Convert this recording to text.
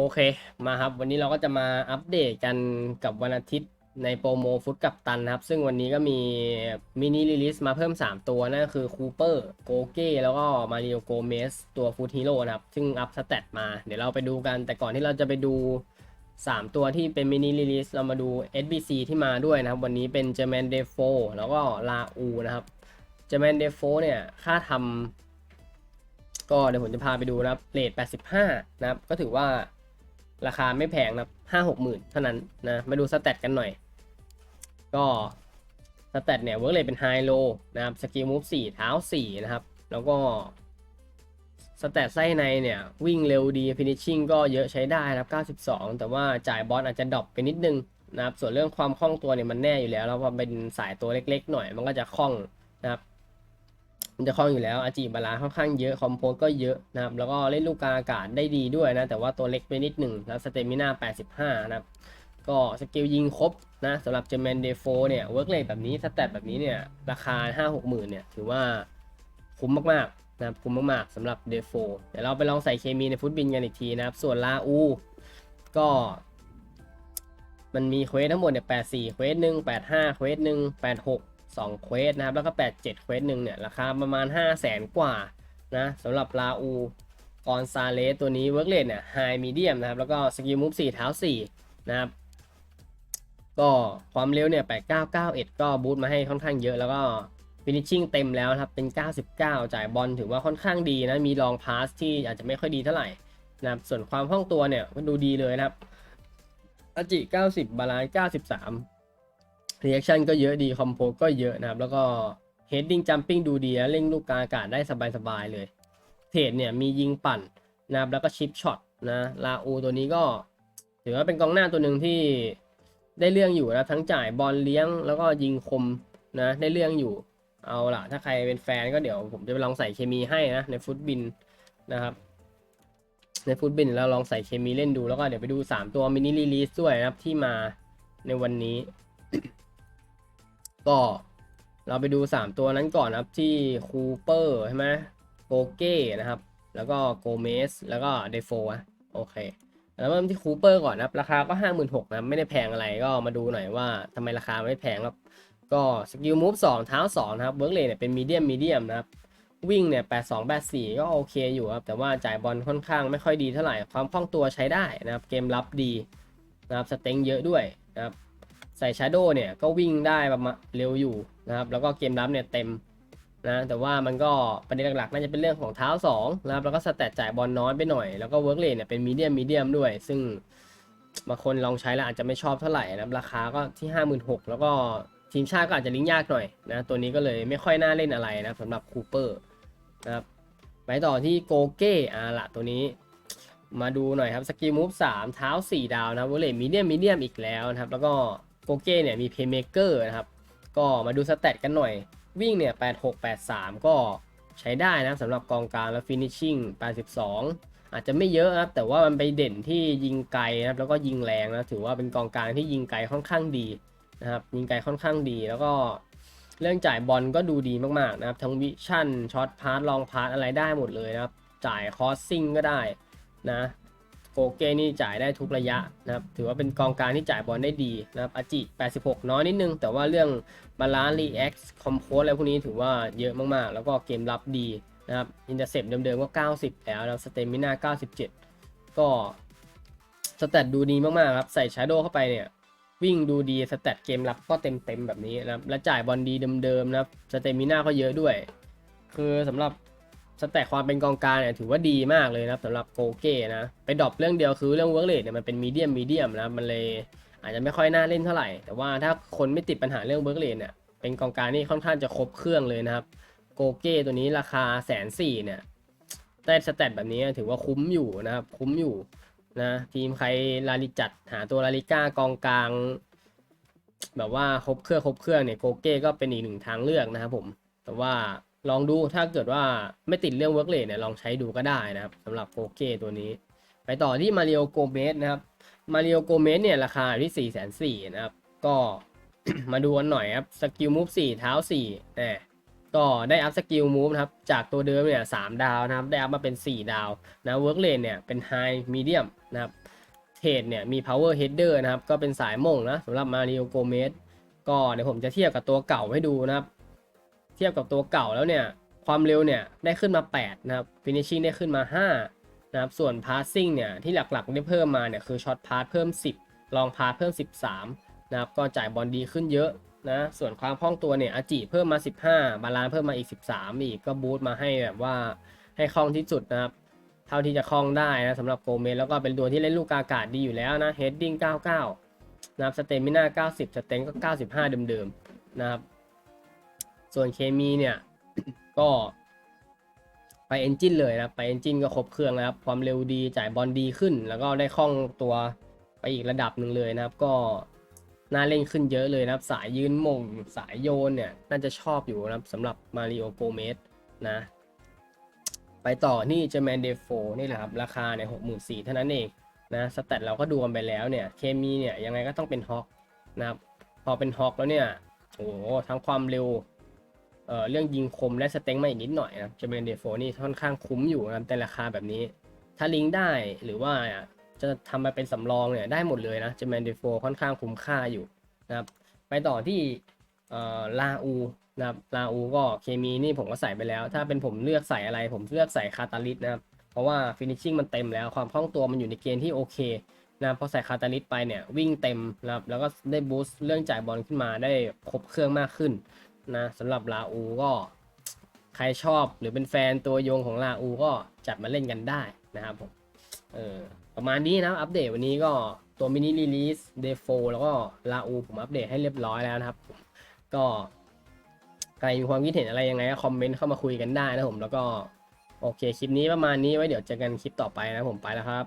โอเคมาครับ วันนี้เราก็จะมาอัปเดตกันกับวันอาทิตย์ในโปรโมฟุตกับตันนะครับ ซึ่งวันนี้ก็มีมินิรีลิสมาเพิ่ม 3 ตัวนั่นก็คือคูเปอร์โกเก้แล้วก็มาริโอโกเมสตัวฟูดฮีโร่นะครับ ซึ่งอัพสเตตมาเดี๋ยวเราไปดูกัน แต่ก่อนที่เราจะไปดู 3 ตัวที่เป็นมินิรีลิสเรามาดู SBC ที่มาด้วยนะครับ วันนี้เป็นเจแมนเดโฟแล้วก็ลาอูนะครับเจแมนเดโฟเนี่ยค่าทำก็เดี๋ยวผมจะพาไปดูนะครับเรท85 นะครับ ก็ถือว่า ราคาไม่แพงนะครับ5 6หมื่นเท่านั้นนะ มาดูสเตตกันหน่อย ก็สเตตเนี่ยเวิร์กเลยเป็นไฮโลนะครับสกิลมูฟ4เท้า4นะครับ แล้วก็สเตตไส้ในเนี่ย วิ่งเร็วดีฟินิชชิ่งก็เยอะใช้ได้นะครับ 92 แต่ว่าจ่ายบอลอาจจะดรอปไปนิดนึงนะครับ ส่วนเรื่องความคล่องตัวเนี่ยมันแน่อยู่แล้วแล้วพอเป็นสายตัวเล็กๆ หน่อยมันก็จะคล่องนะครับ มันจะคล่องอยู่แล้วอาจีบาลาค่อนข้างเยอะคอมโพสก็เยอะนะครับแล้วก็เล่นลูกกลางอากาศได้ดีด้วยนะแต่ว่าตัวเล็กไปนิดหนึ่งแล้วสเตมิน่า85 นะครับก็สกิลยิงครบนะสำหรับเจม a นเดโฟเนี่ยเวิร์กเลทแบบนี้สแตทแบบนี้เนี่ยราคา 5 6หมื่นเนี่ยถือว่าคุ้มมากๆนะครับคุ้มมากๆสำหรับเดโฟเดี๋ยวเราไปลองใส่เคมีในฟุตบินกันอีกทีนะครับ ส่วนลาอูก็ มันมีเควสทั้งหมดเนี่ย84เควสหนึ่ง85เควสหนึ่ง86 2เควสนะครับ แล้วก็ 87เควสหนึ่งเนี่ย ราคาประมาณ 5 0 0แสนกว่านะสำหรับลาอูกอนซาเลสตัวนี้เวิร์กเลทเนี่ยไฮมีเดียมนะครับ แล้วก็สกิลมูฟ4เท้า 4 นะครับ ก็ความเร็วเนี่ย 8991 ก็บูตมาให้ค่อนข้างเยอะแล้วก็ฟินิชชิ่งเต็มแล้วนะครับ เป็น 99 จ่ายบอลถือว่าค่อนข้างดีนะ มีลองพาสที่อาจจะไม่ค่อยดีเท่าไหร่นะครับส่วนความคล่องตัวเนี่ยก็ดูดีเลยนะครับอจิ 90 บาลานซ์93 reaction ก็เยอะดีคอมโพก็เยอะนะครับ แล้วก็ heading jumping ดูดีนะเล่งลูกกลางอากาศได้สบายๆเลย เทรดเนี่ยมียิงปั่นนะครับแล้วก็ชิปช็อตนะลาอูตัวนี้ก็ ถือว่าเป็นกองหน้าตัวหนึ่งที่ได้เรื่องอยู่นะทั้งจ่ายบอลเลี้ยงแล้วก็ยิงคมนะได้เรื่องอยู่เอาล่ะ ถ้าใครเป็นแฟนก็เดี๋ยวผมจะไปลองใส่เคมีให้นะ ในฟุตบินนะครับ ในฟุตบินเราลองใส่เคมีเล่นดูแล้วก็เดี๋ยวไปดู 3 ตัวมินิรีลีสด้วยนะครับที่มาในวันนี้ ก็เราไปดู 3 ตัวนั้นก่อนนะครับที่คูเปอร์ใช่ไหมโกเก้นะครับ แล้วก็โกเมสแล้วก็เดโฟอะโอเคแล้วเริ่มที่คูเปอร์ก่อนนะครับ ราคาก็ 5 6 0 0 0นะไม่ได้แพงอะไรก็มาดูหน่อยว่าทำไมราคาไม่แพงครับก็สกิลมูฟ2เท้า2นะครับเวิร์กเลนเนี่ยเป็นมีเดียมมีเดียมนะครับวิ่งเนี่ย82 84 ก็โอเคอยู่ครับ แต่ว่าจ่ายบอลค่อนข้างไม่ค่อยดีเท่าไหร่ ความคล่องตัวใช้ได้นะครับ เกมรับดีนะครับ สเต็งเยอะด้วยนะครับ ใส่ชาร์โดเนี่ยก็วิ่งได้ประมาณเร็วอยู่นะครับ แล้วก็เกมรับเนี่ยเต็มนะแต่ว่ามันก็ประเด็นหลักๆ น่าจะเป็นเรื่องของเท้า2นะครับแล้วก็สแตทจ่ายบอลน้อยไปหน่อยแล้วก็เวิร์กเลนเนี่ยเป็นมีเดียมมีเดียมด้วย ซึ่งบางคนลองใช้แล้วอาจจะไม่ชอบเท่าไหร่นะราคาก็ที่ 56,000แล้วก็ทีมชาติก็อาจจะลิงก์ยากหน่อยนะตัวนี้ก็เลยไม่ค่อยน่าเล่นอะไรนะสำหรับคูเปอร์นะครับไปต่อที่โกเก้อาละตัวนี้ มาดูหน่อยครับสกิลมูฟสามเท้า 4 ดาวนะครับเวเลมีเดียมมีเดียมอีกแล้วนะครับ แล้วก็ โกเก้เนี่ยมีเพย์เมเกอร์นะครับ ก็มาดูสเตตกันหน่อย วิ่งเนี่ย 86 83 ก็ใช้ได้นะสำหรับกองกลางแล้วฟินิชชิ่ง82 อาจจะไม่เยอะนะครับ แต่ว่ามันไปเด่นที่ยิงไกลนะครับ แล้วก็ยิงแรงนะ ถือว่าเป็นกองกลางที่ยิงไกลค่อนข้างดีนะครับ ยิงไกลค่อนข้างดี แล้วก็เรื่องจ่ายบอลก็ดูดีมากๆนะครับ ทั้งวิชั่นช็อตพาสลองพาสอะไรได้หมดเลยนะครับ จ่ายคอสซิ่งก็ได้นะ โกเก้นี่จ่ายได้ทุกระยะนะครับ ถือว่าเป็นกองกลางที่จ่ายบอลได้ดีนะครับอาจิ 86 น้อยนิดนึง แต่ว่าเรื่องบาลานซ์รีแอคคอมโพสอะไรพวกนี้ถือว่าเยอะมากๆ แล้วก็เกมรับดีนะครับอินเตอร์เซปเดิมๆก็ 90 แล้วแล้วสเตมิน่า97 ก็สแตทดูดีมากๆครับใส่ชาโดเข้าไปเนี่ยวิ่งดูดีสแตทเกมรับก็เต็มเต็มๆแบบนี้นะครับและจ่ายบอลดีเดิมๆนะครับสเตมิน่าก็เยอะด้วย คือสำหรับ สแตทความเป็นกองกลางเนี่ยถือว่าดีมากเลยนะครับสำหรับโกเก้นะไปดรอปเรื่องเดียวคือเรื่องเวิร์กเลทเนี่ยมันเป็นมีเดียมมีเดียมนะมันเลยอาจจะไม่ค่อยน่าเล่นเท่าไหร่ แต่ว่าถ้าคนไม่ติดปัญหาเรื่องเวิร์กเลทเนี่ยเป็นกองกลางนี่ค่อนข้างจะครบเครื่องเลยนะครับโกเก้ตัวนี้ราคาแสนสี่เนี่ยได้สแตทแบบนี้ถือว่าคุ้มอยู่นะครับคุ้มอยู่นะทีมใครลาลิจัดหาตัวลาลิก้ากองกลาง แบบว่าครบเครื่องครบเครื่องเนี่ยโกเก้ก็เป็นอีกหนึ่งทางเลือกนะครับผมแต่ว่า ลองดูถ้าเกิดว่าไม่ติดเรื่องเวิร์กเลทเนี่ยลองใช้ดูก็ได้นะครับสำหรับโกเก้ตัวนี้ ไปต่อที่มาริโอโกเมสนะครับมาริโอโกเมสเนี่ยราคาที่4ี่แสนสี่นะครับ ก็มาดูกันหน่อยครับสกิลมูฟสี่เท้าสี่แหมก็ได้อัพสกิลมูฟนะครับ จากตัวเดิมเนี่ยสามดาวนะครับ ได้อัพมาเป็น 4 ดาวนะเวิร์กเลนเนี่ยเป็นไฮมีเดียมนะครับเทรดเนี่ยมี power header นะครับ ก็เป็นสายม่งนะสำหรับมาริโอโกเมสก็เดี๋ยวผมจะเทียบกับตัวเก่าให้ดูนะครับ เทียบกับตัวเก่าแล้วเนี่ย ความเร็วเนี่ยได้ขึ้นมา 8 นะครับ finishing ได้ขึ้นมา 5 นะครับ ส่วน passing เนี่ย ที่หลักๆได้เพิ่มมาเนี่ยคือ short pass เพิ่ม 10 long pass เพิ่ม 13 นะครับ ก็จ่ายบอลดีขึ้นเยอะนะ ส่วนความคล่องตัวเนี่ยอาจิเพิ่มมา 15 บาลานเพิ่มมาอีก 13 อีกก็บูตมาให้แบบว่าให้คล่องที่สุดนะครับเท่าที่จะคล่องได้นะสำหรับโกเมสแล้วก็เป็นตัวที่เล่นลูกอากาศดีอยู่แล้วนะ heading 99 นะครับสเตมิน่า90 สเต็งก็ 95 เดิมๆนะครับ ส่วนเคมีเนี่ย ก็ไปเอนจินเลยนะไปเอนจินก็ครบเครื่องแล้วครับ ความเร็วดีจ่ายบอลดีขึ้น แล้วก็ได้คล่องตัวไปอีกระดับหนึ่งเลยนะครับ ก็น่าเล่นขึ้นเยอะเลยนะครับ สายยืนมงสายโยนเนี่ย น่าจะชอบอยู่นะครับสำหรับมาริโอโกเมสนะ ไปต่อนี่เจแมนเดโฟนี่แหละครับ ราคาเนี่ยหกหมื่นสี่เท่านั้นเองนะสแตทเราก็ดูกันไปแล้วเนี่ย เคมีเนี่ยยังไงก็ต้องเป็นฮอกนะครับ พอเป็นฮอกแล้วเนี่ยโอ้โหทั้งความเร็ว เอ่อเรื่องยิงคมและสเต็งมาอีกนิดหน่อยนะครับเจเมนเดโฟนี่ค่อนข้างคุ้มอยู่นะครับแต่ราคาแบบนี้ ถ้าลิงก์ได้หรือว่าจะทำมาเป็นสำรองเนี่ยได้หมดเลยนะจเมนเดโฟค่อนข้างคุ้มค่าอยู่นะครับไปต่อที่เอ่อลาอูนะครับลาอูก็เคมีนี่ผมก็ใส่ไปแล้ว ถ้าเป็นผมเลือกใส่อะไรผมเลือกใส่คาตาลิสนะครับเพราะว่าฟินิชชิ่งมันเต็มแล้วความคล่องตัวมันอยู่ในเกณฑ์ที่โอเคนะพอใส่คาตาลิสไปเนี่ยวิ่งเต็มนะครับแล้วก็ได้บูสต์เรื่องจ่ายบอลขึ้นมาได้ครบเครื่องมากขึ้น นะสำหรับลาอูก็ใครชอบหรือเป็นแฟนตัวยงของลาอูก็จัดมาเล่นกันได้นะครับผมเออประมาณนี้นะอัปเดตวันนี้ก็ตัวมินิรีลีสเดโฟแล้วก็ลาอูผมอัปเดตให้เรียบร้อยแล้วนะครับ ก็ใครมีความคิดเห็นอะไรยังไงก็คอมเมนต์เข้ามาคุยกันได้นะผมแล้วก็โอเคคลิปนี้ประมาณนี้ไว้เดี๋ยวเจอกันคลิปต่อไปนะผมไปแล้วครับ